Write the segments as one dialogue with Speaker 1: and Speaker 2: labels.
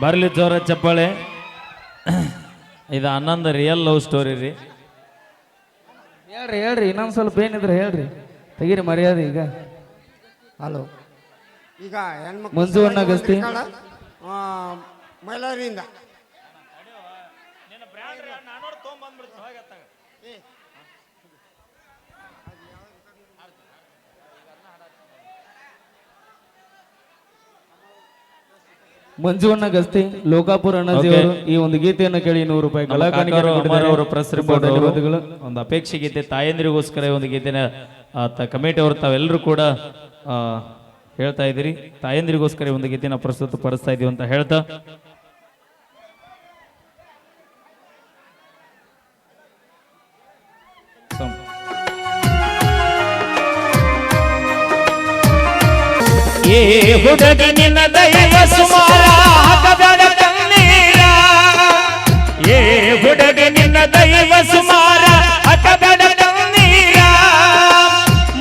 Speaker 1: ಬರ್ಲಿ ಜೋರ ಚಪ್ಪಾಳೆ. ಇದು ಹನ್ನೊಂದು ರಿಯಲ್ ಲವ್ ಸ್ಟೋರಿ ರೀ.
Speaker 2: ಹೇಳ್ರಿ ಹೇಳ್ರಿ ಇನ್ನೊಂದು ಸ್ವಲ್ಪ ಏನಿದ್ರೆ ಹೇಳ್ರಿ. ತೆಗೀರಿ ಮರ್ಯಾದೆ ಈಗ.
Speaker 3: ಹಲೋ. ಈಗ ಹೆಣ್ಮಕ್ಳು
Speaker 2: ಮಂಜು ಅಣ್ಣ ಗಸ್ತಿ.
Speaker 3: ಆ, ಮೈಲಾರಿಯಿಂದ.
Speaker 2: ಮಂಜುವಣ್ಣ ಗಸ್ತಿ ಲೋಕಾಪುರ ಅಣ್ಣಜಿಯವರು ಈ ಒಂದು ಗೀತೆಯನ್ನು ಕೇಳಿ ನೂರು ರೂಪಾಯಿ
Speaker 1: ಕಲಾಕಾರ ಪ್ರೆಸ್ ರಿಪೋರ್ಟ್
Speaker 2: ಧನ್ಯವಾದಗಳು
Speaker 1: ಒಂದು ಅಪೇಕ್ಷೆ ಗೀತೆ ತಾಯಂದಿರಿಗೋಸ್ಕರ ಒಂದು ಗೀತೆನ ಕಮಿಟಿ ಅವರು ತಾವೆಲ್ಲರೂ ಕೂಡ ಹೇಳ್ತಾ ಇದ್ದೀರಿ. ತಾಯಂದಿರಿಗೋಸ್ಕರ ಒಂದು ಗೀತೆನ ಪ್ರಸ್ತುತ ಪಡಿಸ್ತಾ ಇದೀವಿ ಅಂತ ಹೇಳ್ತಾ
Speaker 4: ಏ ಹುಡುಗಿ ನಿನ್ನ ದೈವ ಸುಮಾರ ಹಾಕಬೇಡ ಕಣ್ಣೀರ. ಏ ಹುಡುಗಿ ನಿನ್ನ ದೈವ ಸುಮಾರ ಹಾಕಬೇಡ ಕಣ್ಣೀರ.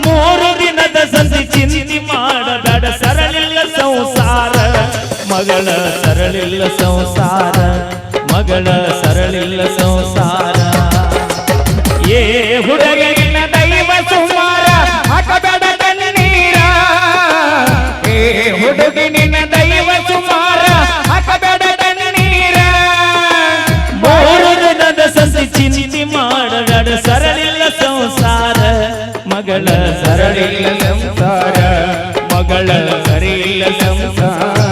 Speaker 4: ಮೂರು ದಿನದ ಸಂಧಿ ಚಿಂತಿ ಮಾಡಬೇಡ, ಸರಳಿಲ್ಲ ಸಂಸಾರ. ಮಗಳ ಸರಳಿಲ್ಲ ಸಂಸಾರ, ಮಗಳ ಸರಳಿಲ್ಲ ಸಂಸಾರ. ಏ ಹುಡುಗಿನ ನಿನ್ನ ದೈವ ಸುಮಾರ, ಹಾಕಬೇಡ ಕಣ್ಣೀರ ಮೂರು ದಿನದ ಸಸಿ ಚಿಂತಿ ಮಾಡಬೇಡ, ಸರಳಿಲ್ಲ ಸಂಸಾರ. ಮಗಳ ಸರಳಿಲ್ಲ ಸಂಸಾರ, ಮಗಳ ಸರಿಯಿಲ್ಲ ಸಂಸಾರ.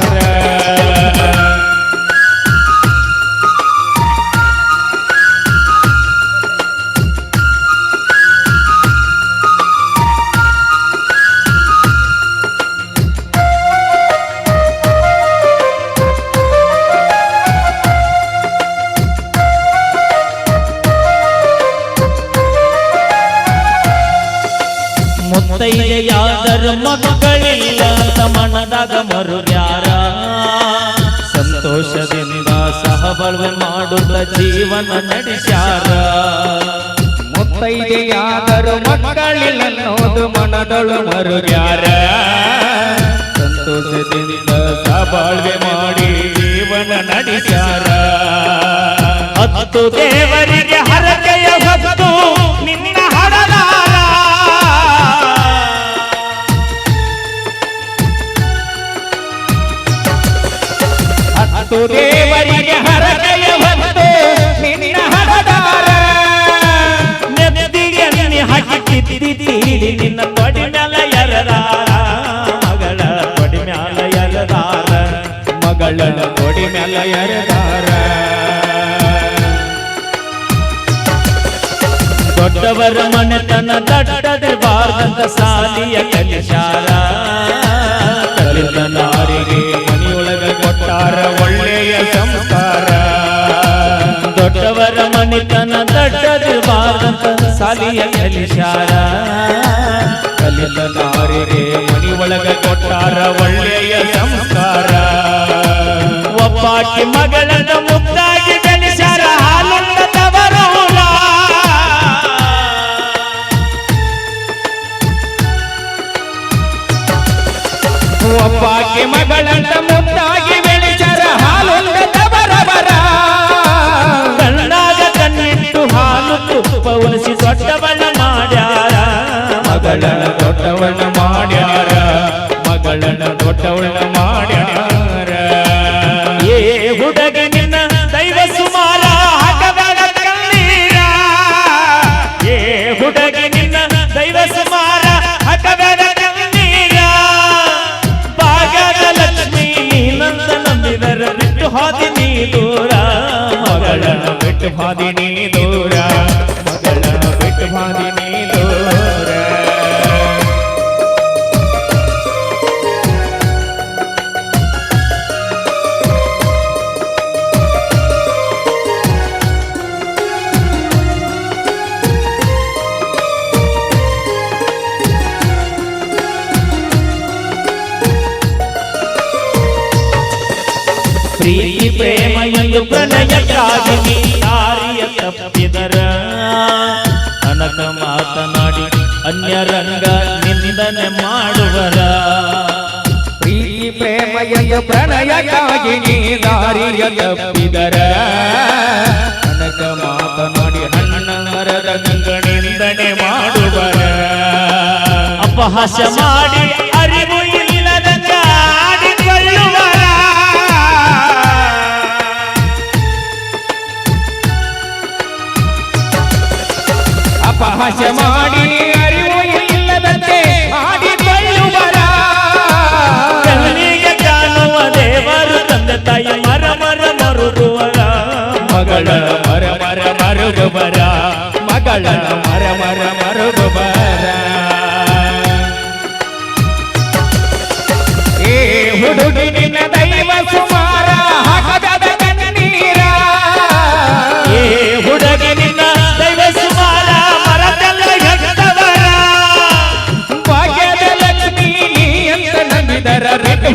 Speaker 4: ಮುತ್ತೈದೆಯಾದರು ಮಕ್ಕಳಿಲ್ಲ ಸಮಣದಾಗ ಮರು ಮರುರ್ಯಾರ ಸಂತೋಷದಿಂದ ಸಹಬಳ್ವೆ ಮಾಡುತ್ತ ಜೀವನ ನಡೆಸ್ಯಾರ.
Speaker 2: ಮುತ್ತೈದೆಯಾದರು ಮಕ್ಕಳಿಲ್ಲ ನೋದು ಮನದಳು
Speaker 4: ಮರುರ್ಯಾರ ಸಂತೋಷದಿಂದ ಸಹಬಾಳ್ವೆ ಮಾಡಿ ಜೀವನ ನಡೆಸ್ಯಾರ. ಹತ್ತು ದೇವರಿಗೆ ಹರಕೆಯ ಹೊತ್ತು ನಿನ್ನ ಹರದಾರ ನೆತ್ತಿಗೆ ನಿನ್ನ ಹಾಕಿ ತಿದ್ದಿದ್ದೀರಿ ನಿನ್ನ ತೊಡಿ ಮ್ಯಾಲ ಮಗಳ ತೊಡಿ ಮ್ಯಾಲ ಎರದಾರ. ಮಗಳ ತೊಡಿ ಮ್ಯಾಲ ಎರದಾರ. ದೊಡ್ಡವರ ಮನೆತನ ದಟ್ಟದಿರಬಾರ್ದಂತ ಸಾಲಿಯ ಕಲಿಶಾರ ಕಲಿತ ನಾರಿಗೆ ಮನೆಯೊಳಗ ಕೊಟ್ಟಾರ ದಟ್ಟದಿರಬಾರ್ದಂತ ಸಾಲಿಯ ಕಲಿಶಾರ ಕಲಿತ ನಾರಿಗೆ ಮನೆಯೊಳಗ ಕೊಟ್ಟಾರ ಒಳ್ಳೆಯ ಸಂಸ್ಕಾರ. ಒಬ್ಬಾಕಿ ಮಗಳನ್ನ ಮುಕ್ತಾಗಿ ಬೆಳೆಸ್ಯಾರ ಹಾಲುಂಡ ತವರೂರ ಒಬ್ಬಾಕಿ ಮಗಳನ್ನ ಮುದ್ದಾಗಿ ತುಪ್ಪ ಸೊಟ್ಟವಣ್ಣ ಮಾಡ್ಯಾರ. ಮಗಳನ್ನ ದೊಡ್ಡವಳ ಮಾಡ್ಯಾರ. ಮಗಳನ್ನ ದೊಡ್ಡವಳ ಮಾಡ್ಯಾರ. ಏ ಹುಡುಗಿ ನಿನ್ನ ದೈವ ಸುಮಾರ ಹಾಕಬೇಡ ಕಣ್ಣೀರ. ಏ ಹುಡುಗಿ ನಿನ್ನ ದೈವ ಸುಮಾರ ಹಾಕಬೇಡ ಕಣ್ಣೀರ. ಭಾಗದ ಲಕ್ಷ್ಮಿ ನೀನಂತ ನಂಬಿದರ ಬಿಟ್ಟು ಹಾದಿ ನೀ ದೂರ. ಮಗಳನ ಬಿಟ್ಟು ಹಾದಿ ನೀ ದೂರ. ಪ್ರೇಮ ಎಂದು ಪ್ರಣಯಕ್ಕಾಗಿ ದಾರಿಯ ತಪ್ಪಿದರ. ಅನಕ ಮಾತನಾಡಿ ಅನ್ಯರಂಗ ನಿಂದನೆ ಮಾಡುವರ.
Speaker 2: ಪ್ರೀತಿ ಪ್ರೇಮ ಎಂದು ಪ್ರಣಯಕ್ಕಾಗಿ ನೀ ದಾರಿಯ ತಪ್ಪಿದರ. ಅನಕ ಮಾತನಾಡಿ ಹಣ್ಣ ಮರದ ಗಂಗನಿಂದನೆ ಮಾಡುವರ.
Speaker 4: ಅಪಹಾಸ್ಯ ಮಾಡಿ
Speaker 2: ಅಪಹಾಸ್ಯ ಮಾಡಿ ಅರಿವು ಇಲ್ಲದಂತೆ ಆಡಿಕೊಳ್ಳುವರ
Speaker 4: ಕಣ್ಣಿಗೆ ಕಾಣುವ ದೇವರು ತಂದೆ ತಾಯಿ ಮರ ಮರ ಮರುಗುವರ?
Speaker 2: ಮಗಳ ಮರ ಮರ ಮರುಗುವರ? ಮಗಳ ಮರ ಮರ ಮರುಗುವರ? ಏ ಹುಡುಗಿ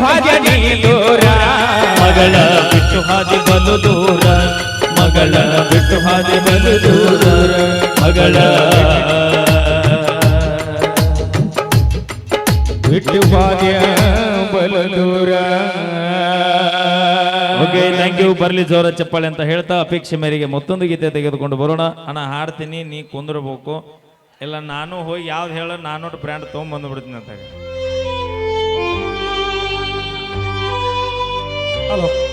Speaker 2: ಬಿಟ್ಟು ನೀ ದೂರ.
Speaker 4: ಮಗಳ ಬಿಟ್ಟು ಹಾದಿ ಬಲು ದೂರ. ಮಗಳ ಬಿಟ್ಟು ಹಾದಿ ಬಲು ದೂರ. ಮಗಳ
Speaker 2: ಬಿಟ್ಟು ಹಾದಿ ಬಲು ದೂರ.
Speaker 4: ಓಕೆ ಥ್ಯಾಂಕ್ ಯು ಬರ್ಲಿ ಜೋರ ಚಪ್ಪಾಳೆ ಅಂತ ಹೇಳ್ತಾ ಅಪೇಕ್ಷೆ ಮೇರೆಗೆ ಮತ್ತೊಂದು ಗೀತೆ ತೆಗೆದುಕೊಂಡು ಬರೋಣ. ಅಣ್ಣ ಹಾಡ್ತೀನಿ ನೀ ಕುಂದ್ರಬೇಕು. ಇಲ್ಲ ನಾನು ಹೋಗಿ ಯಾವ್ದು ಹೇಳ ನಾನು ಬ್ರ್ಯಾಂಡ್ ತೊಗೊಂಬಂದು ಬಿಡ್ತೀನಿ ಅಂತ
Speaker 5: ಹಲೋ